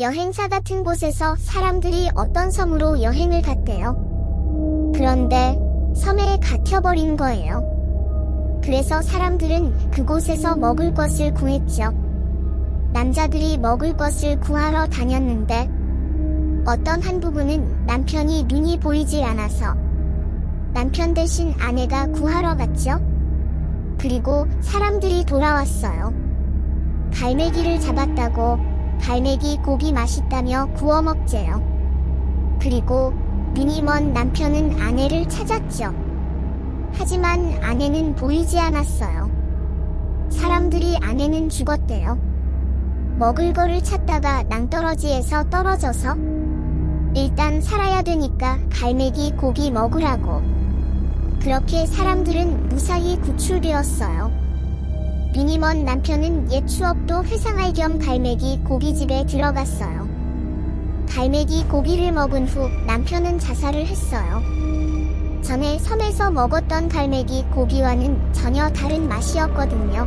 여행사 같은 곳에서 사람들이 어떤 섬으로 여행을 갔대요. 그런데 섬에 갇혀버린 거예요. 그래서 사람들은 그곳에서 먹을 것을 구했죠. 남자들이 먹을 것을 구하러 다녔는데 어떤 한 부부는 남편이 눈이 보이지 않아서 남편 대신 아내가 구하러 갔죠. 그리고 사람들이 돌아왔어요. 갈매기를 잡았다고 갈매기 고기 맛있다며 구워 먹재요. 그리고 눈이 먼 남편은 아내를 찾았죠. 하지만 아내는 보이지 않았어요. 사람들이 아내는 죽었대요. 먹을 거를 찾다가 낭떠러지에서 떨어져서 일단 살아야 되니까 갈매기 고기 먹으라고. 그렇게 사람들은 무사히 구출되었어요. 눈이 먼 남편은 옛 추억도 회상할 겸 갈매기 고기집에 들어갔어요. 갈매기 고기를 먹은 후 남편은 자살을 했어요. 전에 섬에서 먹었던 갈매기 고기와는 전혀 다른 맛이었거든요.